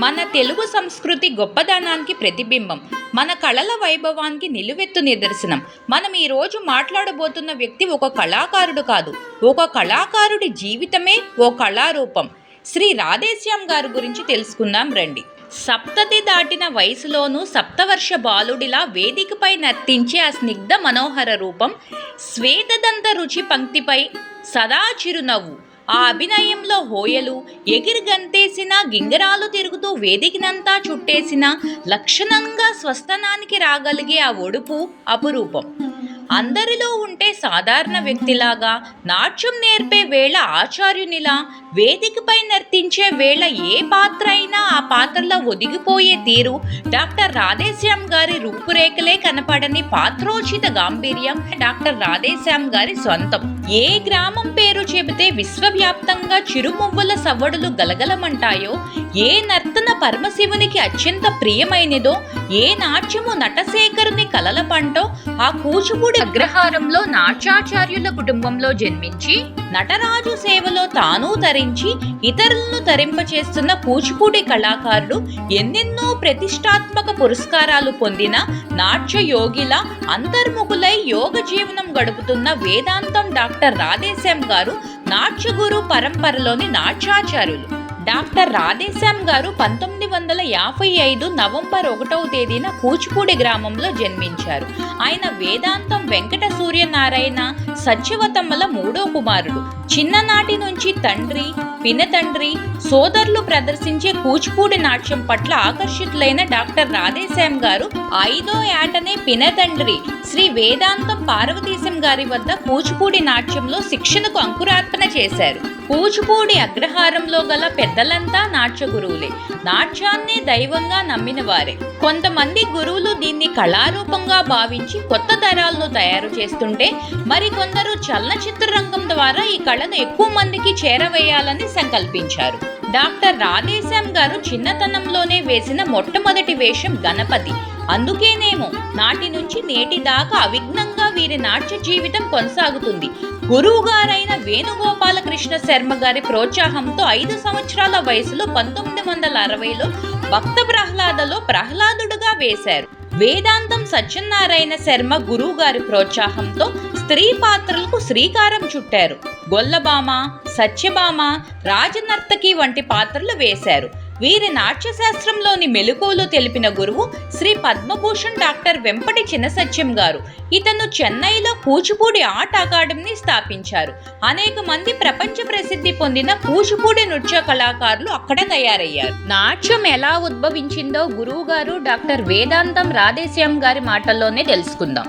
మన తెలుగు సంస్కృతి గొప్పదనానికి ప్రతిబింబం మన కళల వైభవానికి నిలువెత్తు నిదర్శనం. మనం ఈరోజు మాట్లాడబోతున్న వ్యక్తి ఒక కళాకారుడు కాదు. ఒక కళాకారుడి జీవితమే ఓ కళారూపం. శ్రీ రాధేశ్యామ్ గారి గురించి తెలుసుకుందాం రండి. సప్తతి దాటిన వయసులోనూ సప్తవర్ష బాలుడిలా వేదికపై నర్తించే ఆ స్నిగ్ధ మనోహర రూపం శ్వేతదంత రుచి పంక్తిపై సదా చిరునవ్వు. ఆ అభినయంలో హోయలు ఎగిరి గంతేసిన గింగరాలు తిరుగుతూ వేదికనంతా చుట్టేసిన లక్షణంగా స్వస్థనానికి రాగలిగే ఆ ఒడుపు అపురూపం. అందరిలో ఉంటే సాధారణ వ్యక్తిలాగా నాట్యం నేర్పే వేళ ఆచార్యునిలా వేదికపై నర్తించే వేళ ఏ పాత్ర అయినా ఆ పాత్రలో ఒదిగిపోయే తీరు డాక్టర్ రాధేశ్యామ్ గారి రూపురేఖలే కనపడని పాత్రోచిత గాంభీర్యం డాక్టర్ రాధేశ్యామ్ గారి సొంతం ఏ గ్రామం పేరు చెబితే విశ్వవ్యాప్తంగా చిరుమువ్వుల సవ్వడులు గలగలమంటాయో ఏ నర్తన పరమశివునికి అత్యంత ప్రియమైనదో ఏ నాట్యము నటశేఖరుని కలల పంటో ఆ కూచిపూడి అగ్రహారంలో నాట్యాచార్యుల కుటుంబంలో జన్మించి నటరాజు సేవలో తాను తరించి ఇతరులను తరింపచేస్తున్న కూచిపూడి కళాకారుడు ఎన్నెన్నో ప్రతిష్టాత్మక పురస్కారాలు పొందిన నాట్య యోగిల అంతర్ముఖులై యోగ జీవనం గడుపుతున్న వేదాంతం డాక్టర్ రాధేశ్యాం గారు నాట్య గురు పరంపరలోని నాట్యాచార్యులు. డాక్టర్ రాధేశ్యామ్ గారు పంతొమ్మిది వందల యాభై ఐదు నవంబర్ ఒకటవ తేదీన కూచిపూడి గ్రామంలో జన్మించారు. ఆయన వేదాంతం వెంకట సూర్యనారాయణ సత్యవతమ్మల మూడో కుమారుడు. చిన్ననాటి నుంచి తండ్రి పినతండ్రి సోదరులు ప్రదర్శించే కూచిపూడి నాట్యం పట్ల ఆకర్షితులైన డాక్టర్ రాధేశ్యామ్ గారు ఐదో ఏటనే పినతండ్రి శ్రీ వేదాంతం పార్వతీశం గారి వద్ద కూచిపూడి నాట్యంలో శిక్షణకు అంకురార్పణ చేశారు. కూచిపూడి అగ్రహారంలో గల పెద్దలంతా నాట్య గురువులే. నాట్యాన్ని దైవంగా నమ్మిన వారే. కొంతమంది గురువులు దీన్ని కళారూపంగా భావించి కొత్త తరాలను తయారు చేస్తుంటే మరి కొందరు చలనచిత్ర రంగం ద్వారా ఈ కళను ఎక్కువ మందికి చేరవేయాలని సంకల్పించారు డాక్టర్ రాధేశ్యామ్ గారు చిన్నతనంలోనే వేసిన మొట్టమొదటి వేషం గణపతి. అందుకేనేమో నాటి నుంచి నేటి దాకా అవిఘ్నంగా వీరి నాట్య జీవితం కొనసాగుతుంది. గురువు గారైన వేణుగోపాలకృష్ణ శర్మ గారి ప్రోత్సాహంతో ఐదు సంవత్సరాల వయసులో పంతొమ్మిది వందల అరవైలో భక్త ప్రహ్లాదలో ప్రహ్లాదుడుగా వేశారు. వేదాంతం సత్యనారాయణ శర్మ గురువు గారి ప్రోత్సాహంతో స్త్రీ పాత్రలకు శ్రీకారం చుట్టారు. గొల్లబామ సత్యభామ రాజనర్తకి వంటి పాత్రలు వేశారు. వీరి నాట్యశాస్త్రంలోని మెలకువలు తెలిపిన గురువు శ్రీ పద్మభూషణ్ డాక్టర్ వెంపటి చిన్నసత్యం గారు. ఇతను చెన్నైలో కూచిపూడి ఆర్ట్ అకాడమీని స్థాపించారు. అనేక మంది ప్రపంచ ప్రసిద్ధి పొందిన కూచిపూడి నృత్య కళాకారులు అక్కడ తయారయ్యారు. నాట్యం ఎలా ఉద్భవించిందో గురువు గారు డాక్టర్ వేదాంతం రాధేశ్యామ్ గారి మాటల్లోనే తెలుసుకుందాం.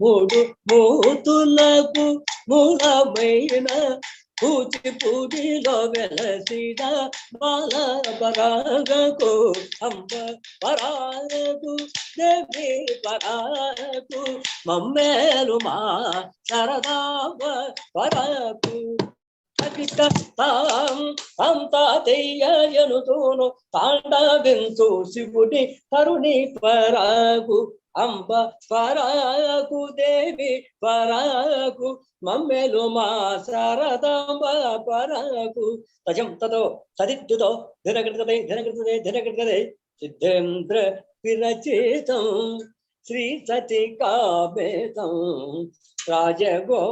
మూడు మూతులకు మూలమైన కూచిపూడిలో వెలసిన బాల పరాగకు అంబ పరాగకు దేవి పరాకు మమ్మేలు మా శరదాంబ పరాకు అధిక తాం అంతా తెయ్యనుతూను శివుని శివుడి కరుణి పరాకు అంబ పరాకు దేవి పరాకు మమ్మెలు మా శారదాంబ పరాకు తజం తతో సదిత్యుతో ధిరగృతదే ధిరగృతదే ధిరగృతదే సిద్ధేంద్ర విరచితం. శ్రీ సతి కామేతం రాజగోపాలం.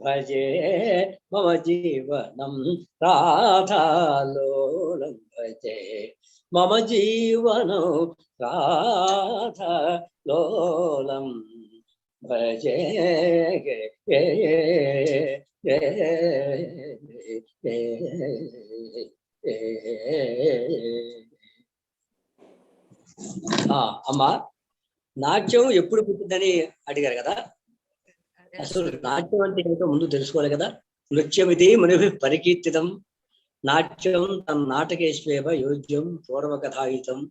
భజే మమ జీవనం రాధాలోలం భజే. మమ జీవనం రాధాలోలం భజే. అమ్మా నాట్యం ఎప్పుడు పుట్టిందని అడిగారు కదా? అసలు నాట్యం అంటే ఏమిటో ముందు తెలుసుకోవాలి కదా? నృత్యమిది మునిభి పరికీర్తితం నాట్యం తన నాటకేశ్వేవ యోగ్యం పూర్వకథాయుతం.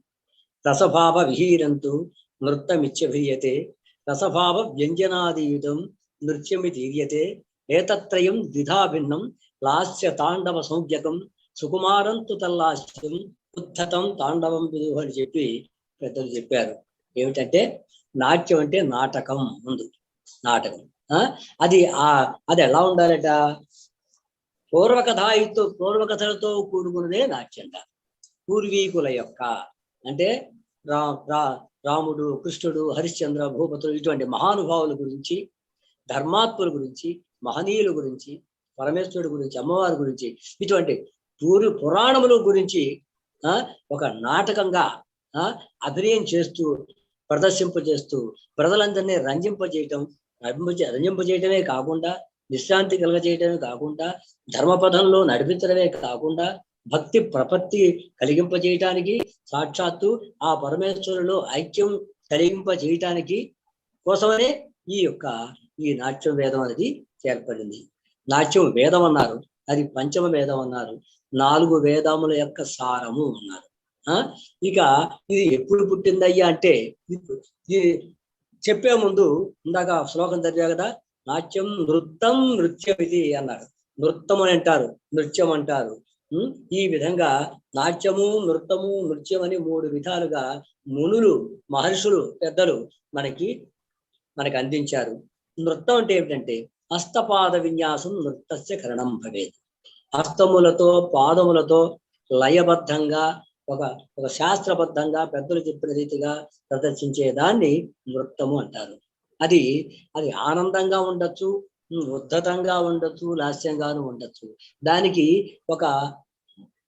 రసభావ విహీరంతు నృత్తమిత్యభియతే రసభావ వ్యంజనాదీయుతం నృత్యమితీర్యతే ఏతత్రయం ద్విధా భిన్నం లాస్య తాండవ సంజ్ఞకం సుకుమారం తల్లాస్యం ఉద్ధతం తాండవం విదుహు అని చెప్పి పెద్దలు చెప్పారు. ఏమిటంటే నాట్యం అంటే నాటకం ముందు నాటకం. అది ఆ అది ఎలా ఉండాలట? పూర్వకథాయుతో పూర్వకథలతో కూడుకున్నదే నాట్యంట పూర్వీకుల యొక్క అంటే రా రా రాముడు కృష్ణుడు హరిశ్చంద్ర భూపతులు ఇటువంటి మహానుభావుల గురించి ధర్మాత్ముల గురించి మహనీయుల గురించి పరమేశ్వరుడు గురించి అమ్మవారి గురించి ఇటువంటి పూర్వ పురాణముల గురించి ఆ ఒక నాటకంగా ఆ అభినయం చేస్తూ ప్రదర్శింపజేస్తూ ప్రజలందరినీ రంజింపజేయటం రంజింపజే రంజింపజేయటమే కాకుండా విశ్రాంతి కలగజేయటమే కాకుండా ధర్మపథంలో నడిపించడమే కాకుండా భక్తి ప్రపత్తి కలిగింపజేయటానికి సాక్షాత్తు ఆ పరమేశ్వరులో ఐక్యం కలిగింపజేయటానికి కోసమనే ఈ యొక్క ఈ నాట్యం వేదం అనేది ఏర్పడింది నాట్యం వేదం అన్నారు. అది పంచమ వేదం అన్నారు. నాలుగు వేదముల యొక్క సారము అన్నారు. ఆ? ఇక ఇది ఎప్పుడు పుట్టిందయ్యా అంటే చెప్పే ముందు ఇందాక శ్లోకం చదివా కదా నాట్యం నృత్యం నృత్యం ఇది అన్నారు. నృత్యం అని అంటారు నృత్యం అంటారు. ఈ విధంగా నాట్యము నృత్యము నృత్యం అని మూడు విధాలుగా మునులు మహర్షులు పెద్దలు మనకి మనకి అందించారు. నృత్యం అంటే ఏమిటంటే హస్తపాద విన్యాసం నృత్యస్య కరణం భవేది హస్తములతో పాదములతో లయబద్ధంగా ఒక ఒక శాస్త్రబద్ధంగా పెద్దలు చెప్పిన రీతిగా ప్రదర్శించే దాన్ని నృత్యము అంటారు. అది అది ఆనందంగా ఉండొచ్చు ఉద్ధతంగా ఉండొచ్చు లాస్యంగాను ఉండొచ్చు. దానికి ఒక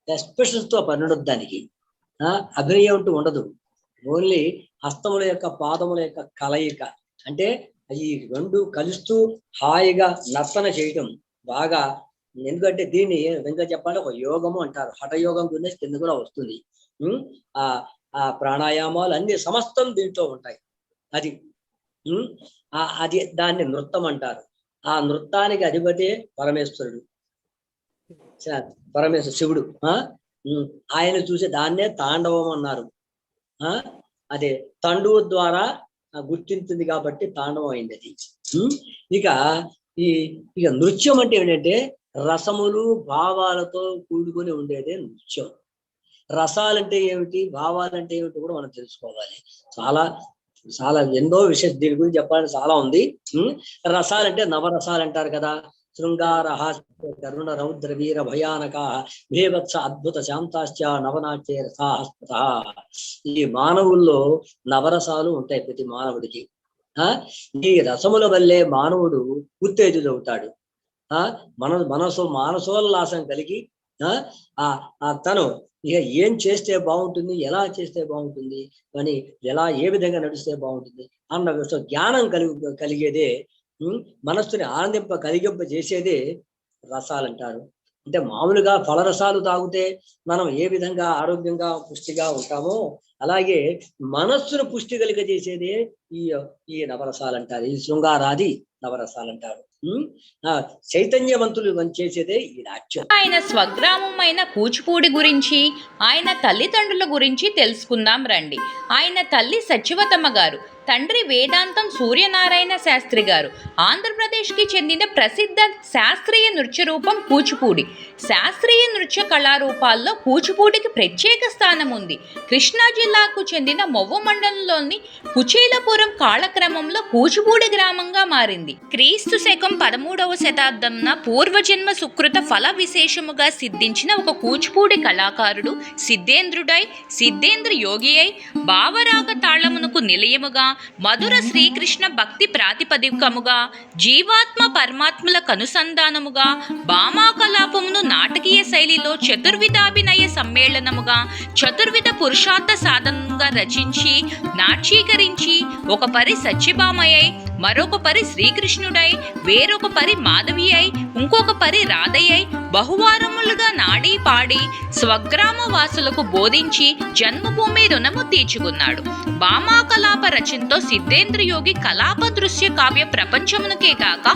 ఎక్స్ప్రెషన్స్తో పని ఉండదు దానికి అభినయం అంటూ ఉండదు. ఓన్లీ హస్తముల యొక్క పాదముల యొక్క కలయిక. అంటే ఈ రెండు కలుస్తూ హాయిగా నర్తన చేయటం బాగా ఎందుకంటే దీన్ని ఇంకా చెప్పాలంటే ఒక యోగము అంటారు. హఠయోగం గురించి కింద కూడా వస్తుంది. ఆ ఆ ప్రాణాయామాలు అన్ని సమస్తం దీంట్లో ఉంటాయి. అది అది దాన్ని నృత్యం అంటారు. ఆ నృత్యానికి అధిపతి పరమేశ్వరుడు. పరమేశ్వర శివుడు ఆ ఉమ్, ఆయన చూసి దాన్నే తాండవం అన్నారు. ఆ అదే తండువు ద్వారా గుర్తించింది కాబట్టి తాండవం అయింది అది. ఇక ఈ ఇక నృత్యం అంటే ఏంటంటే రసములు భావాలతో కూడుకొని ఉండేదే నృత్యం. రసాలంటే ఏమిటి? భావాలంటే ఏమిటి కూడా మనం తెలుసుకోవాలి. చాలా చాలా ఎన్నో విషయం దీని గురించి చెప్పాలని చాలా ఉంది. రసాలంటే నవరసాలు అంటారు కదా. శృంగార హాస్య కరుణ రౌద్ర వీర భయానక భీభత్స అద్భుత శాంతాశ్చ నవనాట్య రసాహస్పత ఈ మానవుల్లో నవరసాలు ఉంటాయి ప్రతి మానవుడికి. ఆ ఈ రసముల వల్లే మానవుడు ఉత్తేజితుడవుతాడు. మన మనసు మానసోల్లాసం కలిగి ఆ ఆ ఆ తను ఇక ఏం చేస్తే బాగుంటుంది ఎలా చేస్తే బాగుంటుంది అని ఎలా ఏ విధంగా నడిస్తే బాగుంటుంది అన్న జ్ఞానం కలిగి కలిగేదే మనస్సుని ఆనందింప కలిగింప చేసేదే రసాలు అంటారు. అంటే మామూలుగా ఫలరసాలు తాగితే మనం ఏ విధంగా ఆరోగ్యంగా పుష్టిగా ఉంటామో అలాగే మనస్సును పుష్టి కలిగజేసేదే ఈ ఈ నవరసాలు అంటారు. ఈ శృంగారాది నవరసాలు అంటారు చైతన్యవంతులు చేసేదే ఈ నాట్యం ఆయన స్వగ్రామమైన కూచిపూడి గురించి ఆయన తల్లిదండ్రుల గురించి తెలుసుకుందాం రండి. ఆయన తల్లి సచివతమ్మ గారు తండ్రి వేదాంతం సూర్యనారాయణ శాస్త్రి గారు. ఆంధ్రప్రదేశ్కి చెందిన ప్రసిద్ధ శాస్త్రీయ నృత్య రూపం కూచిపూడి. శాస్త్రీయ నృత్య కళారూపాల్లో కూచిపూడికి ప్రత్యేక స్థానం ఉంది. కృష్ణా జిల్లాకు చెందిన మొవ్వ మండలంలోని కుచేలపురం కాలక్రమంలో కూచిపూడి గ్రామంగా మారింది. క్రీస్తు శకం పదమూడవ శతాబ్దంన పూర్వజన్మ సుకృత ఫల విశేషముగా సిద్ధించిన ఒక కూచిపూడి కళాకారుడు సిద్ధేంద్రుడై సిద్ధేంద్ర యోగి అయి భావరాగ తాళమునకు నిలయముగా మధుర శ్రీకృష్ణ భక్తి ప్రాతిపదికముగా జీవాత్మ పరమాత్మలకు అనుసంధానముగా భామాకలాపమును నాటకీయ శైలిలో చతుర్విధాభినయ సమ్మేళనముగా చతుర్విధ పురుషార్థ సాధనంగా రచించి నాట్యీకరించి ఒక పరి సత్యభామయ్యై మరొక పరి శ్రీకృష్ణుడై వేరొక పరి మాధవి అయి ఇంకొక పరి రాధయ్యై బహువారములుగా నాడి పాడి స్వగ్రామ వాసులకు బోధించి జన్మభూమి రుణము తీర్చుకున్నాడు. భామాకలాప రచనతో సిద్ధేంద్ర యోగి కలాప దృశ్య కావ్య ప్రపంచమునకే కాక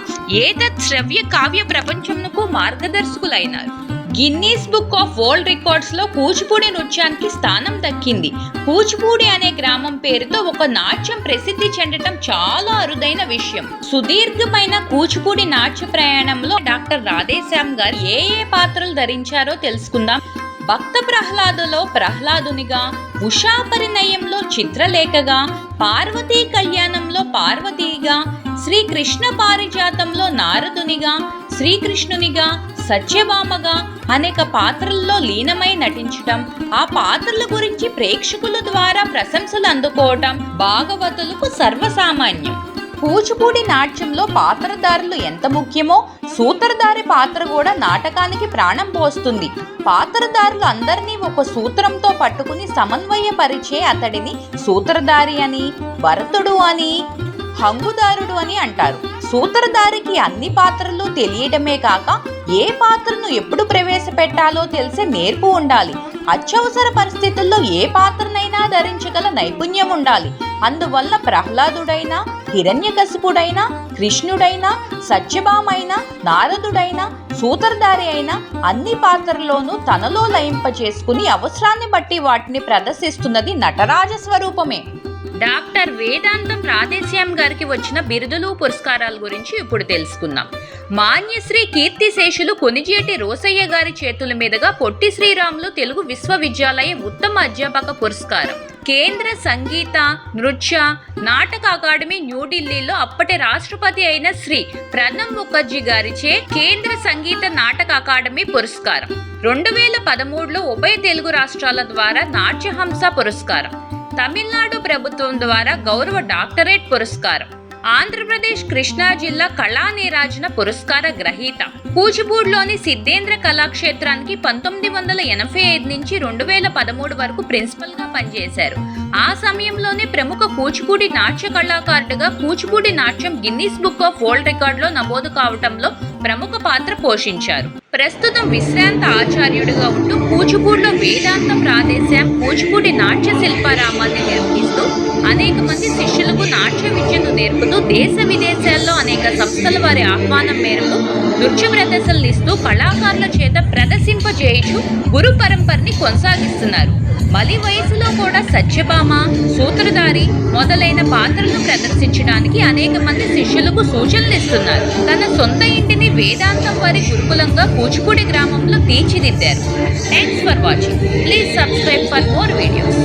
ఏతత్ శ్రవ్య కావ్య ప్రపంచమునకు మార్గదర్శకులైనారు. గిన్నీస్ బుక్ ఆఫ్ వరల్డ్ రికార్డ్స్లో కూచిపూడి నృత్యానికి స్థానం దక్కింది. కూచిపూడి అనే గ్రామం పేరుతో ఒక నాట్యం ప్రసిద్ధి చెందటం చాలా అరుదైన విషయం. సుదీర్ఘమైన కూచిపూడి నాట్య ప్రయాణంలో డాక్టర్ రాధేశ్యామ్ గారు ఏ ఏ పాత్రలు ధరించారో తెలుసుకుందాం. భక్త ప్రహ్లాదులో ప్రహ్లాదునిగా ఉషా పరిణయంలో చిత్రలేఖగా పార్వతీ కళ్యాణంలో పార్వతీగా శ్రీకృష్ణ పారిజాతంలో నారదునిగా శ్రీకృష్ణునిగా సత్యభామగా అనేక పాత్రల్లో లీనమై నటించటం ఆ పాత్రల గురించి ప్రేక్షకుల ద్వారా ప్రశంసలు అందుకోవటం భాగవతులకు సర్వసామాన్యం. కూచిపూడి నాట్యంలో పాత్రధారులు ఎంత ముఖ్యమో సూత్రధారి పాత్ర కూడా నాటకానికి ప్రాణం పోస్తుంది. పాత్రధారులు అందరినీ ఒక సూత్రంతో పట్టుకుని సమన్వయపరిచే అతడిని సూత్రధారి అని భరతుడు అని హంగుదారుడు అని అంటారు. సూత్రధారికి అన్ని పాత్రలు తెలియడమే కాక ఏ పాత్రను ఎప్పుడు ప్రవేశపెట్టాలో తెలిసే నేర్పు ఉండాలి. అత్యవసర పరిస్థితుల్లో ఏ పాత్రనైనా ధరించగల నైపుణ్యం ఉండాలి. అందువల్ల ప్రహ్లాదుడైనా హిరణ్యకశిపుడైనా కృష్ణుడైనా సత్యభామైనా నారదుడైనా సూత్రధారి అయినా అన్ని పాత్రల్లోనూ తనలో లయింపచేసుకుని అవసరాన్ని బట్టి వాటిని ప్రదర్శిస్తున్నది నటరాజ స్వరూపమే. డాక్టర్ వేదాంతం రాధేశ్యామ్ గారికి వచ్చిన బిరుదులు పురస్కారాల గురించి ఇప్పుడు తెలుసుకుందాం. మాన్యశ్రీ కీర్తిశేషులు కొనిజేటి రోసయ్య గారి చేతుల మీదుగా పొట్టి శ్రీరాములు తెలుగు విశ్వవిద్యాలయ ఉత్తమ అధ్యాపక పురస్కారం. కేంద్ర సంగీత నృత్య నాటక అకాడమీ న్యూఢిల్లీలో అప్పటి రాష్ట్రపతి అయిన శ్రీ ప్రణబ్ ముఖర్జీ గారిచే కేంద్ర సంగీత నాటక అకాడమీ పురస్కారం. రెండు వేల పదమూడులో ఉభయ తెలుగు రాష్ట్రాల ద్వారా నాట్యహంస పురస్కారం. తమిళనాడు ప్రభుత్వం ద్వారా గౌరవ డాక్టరేట్ పురస్కారం. ఆంధ్రప్రదేశ్ కృష్ణా జిల్లా కళా నీరాజన పురస్కార గ్రహీత. కూచిపూడిలోని సిద్ధేంద్ర కళాక్షేత్రానికి పంతొమ్మిది వందల ఎనభై ఐదు నుంచి రెండు వేల పదమూడు వరకు ప్రిన్సిపల్గా పనిచేశారు. ఆ సమయంలోనే ప్రముఖ కూచిపూడి నాట్య కళాకారుడిగా కూచిపూడి నాట్యం గిన్నీస్ బుక్ ఆఫ్ వరల్డ్ రికార్డులో నమోదు కావటంలో ప్రముఖ పాత్ర పోషించారు. ప్రస్తుతం విశ్రాంత ఆచార్యుడిగా ఉంటూ కూచిపూడిలో వేదాంత ప్రాదేశం కూచిపూడి నాట్య శిల్పారామాన్ని నిర్వహిస్తూ అనేక మంది శిష్యులకు నాట్య విద్యను నేర్పుతూ దేశ విదేశాల్లో అనేక సంస్థల వారి ఆహ్వానం మేరకు నృత్య ప్రదర్శనలు ఇస్తూ కళాకారుల చేత ప్రదర్శింపజేయుచు గురు పరంపరని కొనసాగిస్తున్నారు. బలి వయసులో కూడా సత్యభామ సూత్రధారి మొదలైన పాత్రలను ప్రదర్శించడానికి అనేక మంది శిష్యులకు సూచనలు ఇస్తున్నారు. తన సొంత ఇంటిని వేదాంతం వారి గురుకులంగా కూచిపూడి గ్రామంలో తీర్చిదిద్దారు. Thanks for watching please subscribe for more videos